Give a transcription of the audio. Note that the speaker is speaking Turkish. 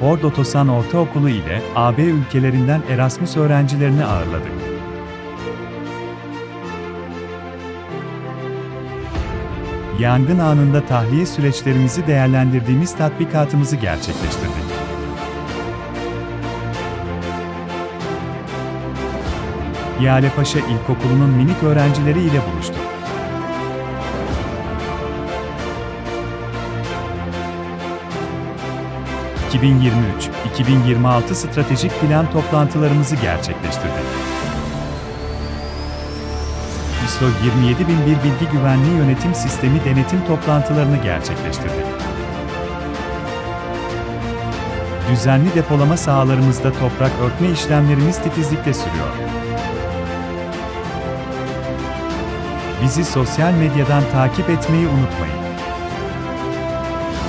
Ford Otosan Ortaokulu ile AB ülkelerinden Erasmus öğrencilerini ağırladık. Yangın anında tahliye süreçlerimizi değerlendirdiğimiz tatbikatımızı gerçekleştirdik. Yalepaşa İlkokulu'nun minik öğrencileri ile buluştuk. ...2023-2026 stratejik plan toplantılarımızı gerçekleştirdik. ISO 27001 Bilgi Güvenliği Yönetim Sistemi denetim toplantılarını gerçekleştirdik. Düzenli depolama sahalarımızda toprak örtme işlemlerimiz titizlikle sürüyor. Bizi sosyal medyadan takip etmeyi unutmayın.